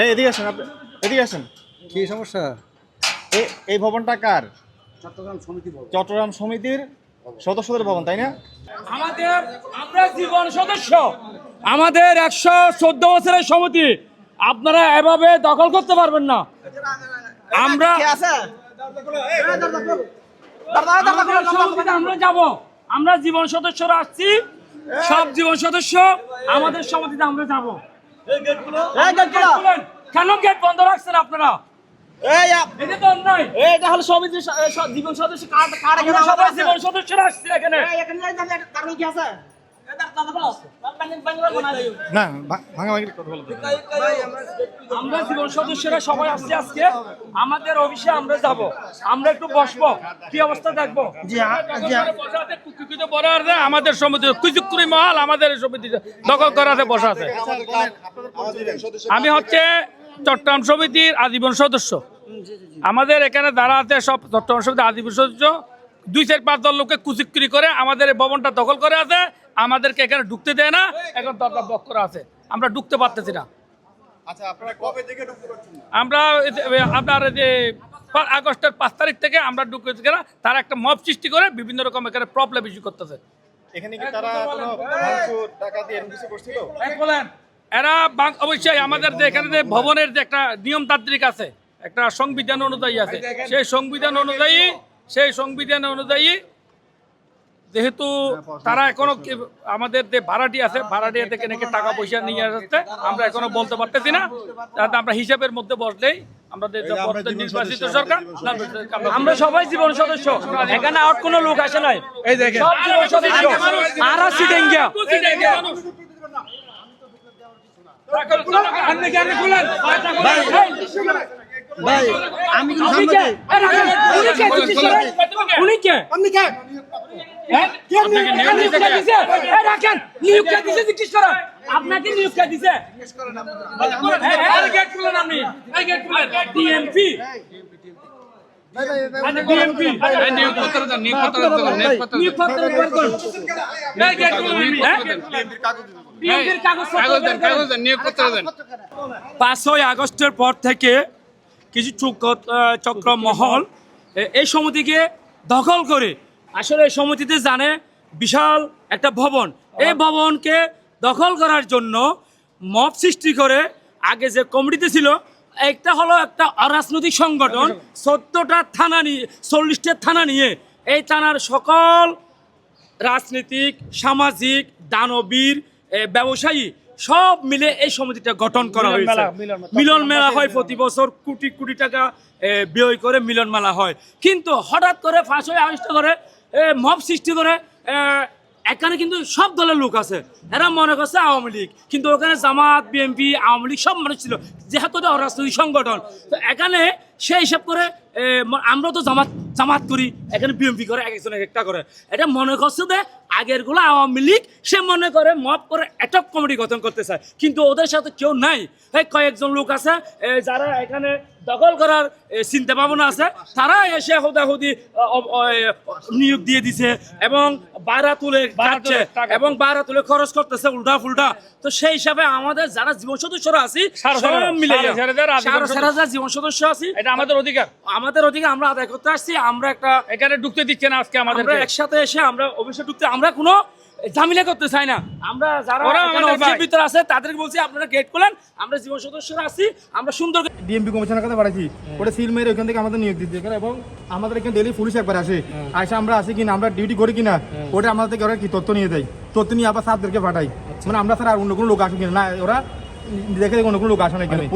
এই এদিকে আসেন আপনি। এদিকে আসেন। কি সমস্যা? এই এই ভবনটা কার? চট্টগ্রাম সমিতি চট্টগ্রাম সমিতির সদস্যদের ভবন তাই না? আমাদের আমরা জীবন সদস্য। আমাদের একশো চোদ্দ বছরের সমিতি। আপনারা এভাবে দখল করতে পারবেন না। আমরা আমরা যাব। আমরা জীবন সদস্যরা আসছি। সব জীবন সদস্য আমাদের সমিতিতে আমরা যাব। কেন গেট বন্ধ রাখছেন আপনারা? জীবন সদস্য সবাই আছে। জীবন সদস্যরা আসছি এখানে। এখানে না। কথা বলতে আমরা জীবন সদস্যরা সবাই আসছি আজকে। আমাদের অফিসে আমরা যাব। আমরা একটু বসবো। কি অবস্থা দেখব? আমাদের সমিতি কুচুকুরি মহল আমাদের সমিতি দখল করাতে বসা আছে। আমি হচ্ছে চট্টগ্রাম সমিতির আজীবন সদস্য। আমাদের এখানে যারা আছে সব চট্টগ্রাম সমিতির আজীবন সদস্য। দুই চার পাঁচ দল লোককে কুচুকুরি করে আমাদের এই ভবনটা দখল করে আছে। আমাদেরকে এখানে ঢুকতে দেয় না এখন দরজা বক করা আছে। আমরা ঢুকতে পারতেছি না। আচ্ছা আপনারা কবে থেকে ঢুকতে পারছেন না? আমরা আপনার এই যে আগস্টের পাঁচ তারিখ থেকে আমরা ঢুকেছি না তারা একটা মব সৃষ্টি করে বিভিন্ন রকম এখানে প্রবলেম ইস্যু করতেছে। এখানে কি তারা কোনো ভাঙচুর কিছু করছিল? বলেন। এরা অবশ্যই আমাদের যে এখানে যে ভবনের যে একটা নিয়মতান্ত্রিক আছে একটা সংবিধান অনুযায়ী আছে সেই সংবিধান অনুযায়ী সেই সংবিধান অনুযায়ী যেহেতু তারা এখনও আমাদের যে ভাড়াটি আছে ভাড়াটিয়া থেকে নাকি টাকা পয়সা নিয়ে আসছে আমরা এখনও বলতে পারতেছি না তাতে আমরা হিসাবের মধ্যে বসলেই আমরা- সবাই জীবন সদস্য এখানে আর কোনো লোক আসে নাই সব জীবন সদস্য আর ভাই আমি উনি কে? এ রাখেন, উনি কে? জিজ্ঞেস করেন। উনি কে? এ নিয়োগ কে দিছে? জিজ্ঞেস। আপনাকে গেট খুলেন আপনি। গেট খুলেন। পাঁচই আগস্টের পর থেকে কিছু চক্র- মহল এই সমিতিকে দখল করে আসলে সমিতিতে জানে বিশাল একটা ভবন। এই ভবনকে দখল করার জন্য মব সৃষ্টি করে আগে যে কমিটিতে ছিল একটা হলো একটা অরাজনৈতিক সংগঠন চোদ্দটা থানা নিয়ে চল্লিশটা থানা নিয়ে। এই থানার সকল রাজনীতিক সামাজিক দানবীর ব্যবসায়ী সব মিলে এই সমিতিটা গঠন করা হয়েছে। মিলন মেলা। হয় প্রতি বছর কোটি কোটি টাকা ব্যয় করে মিলন মেলা হয়। কিন্তু হঠাৎ করে ফাঁস হয়ে আবিষ্ট করে মব সৃষ্টি করে এখানে কিন্তু সব দলের লোক আছে। এরা মনে করছে আওয়ামী লীগ। কিন্তু ওখানে জামাত, বিএনপি, আওয়ামী লীগ সব মানুষ ছিল। যেহেতু অরাজনৈতিক সংগঠন। তো এখানে সে হিসাব করে আমরা তো জামাত জামাত করি এখানে বিএনপি করে এক একজন এক একটা করে। এটা মনে করছে যে আগেরগুলো আওয়ামী লীগ সে মনে করে মপ করে অ্যাটক কমিটি গঠন করতে চায়। কিন্তু ওদের সাথে কেউ নাই। এই কয়েকজন লোক আছে যারা এখানে দখল করার চিন্তা ভাবনা আছে তারা এসে হুদাহুদি নিয়োগ দিয়ে দিছে এবং বাড়া তুলে খাচ্ছে এবং বাড়া তুলে খরচ করতেছে উল্টা ফুলটা। তো সেই হিসাবে আমাদের যারা জীবন সদস্যরা আছি সব মিলে জীবন সদস্য আছি এটা আমাদের অধিকার। আমাদের ওদিকে আমরা আদায় করতে আসছি আমরা একটা এখানে ঢুকতে দিচ্ছে না আজকে আমাদের আমরা একসাথে এসে আমরা অফিসে ঢুকতে আমরা কোনো ঝামেলা করতে চাই না। আমরা যারা আমাদের অফিসের ভিতরে আছে তাদেরকে বলছি আপনারা গেট খোলেন আমরা জীবন সদস্যরা আছি আমরা সুন্দর ডিএমপি কমিশনের কাছে পাঠাইছি ওটা সিল মেরে ওখান থেকে আমাদের নিয়োগ দিতে এখানে এবং আমাদের এখানে ডেলি পুলিশ একবার আসে আসে আমরা আসি কিনা আমরা ডিউটি করি কিনা ওটা আমাদের থেকে ওরা কি তথ্য নিয়ে দেয়? তথ্য নিয়ে আবার সাতদেরকে পাঠাই। মানে আমরা স্যার আর অন্য কোনো লোক আসে কিনা না ওরা দেখে দেখে অন্য কোনো লোক আসে না এখানে।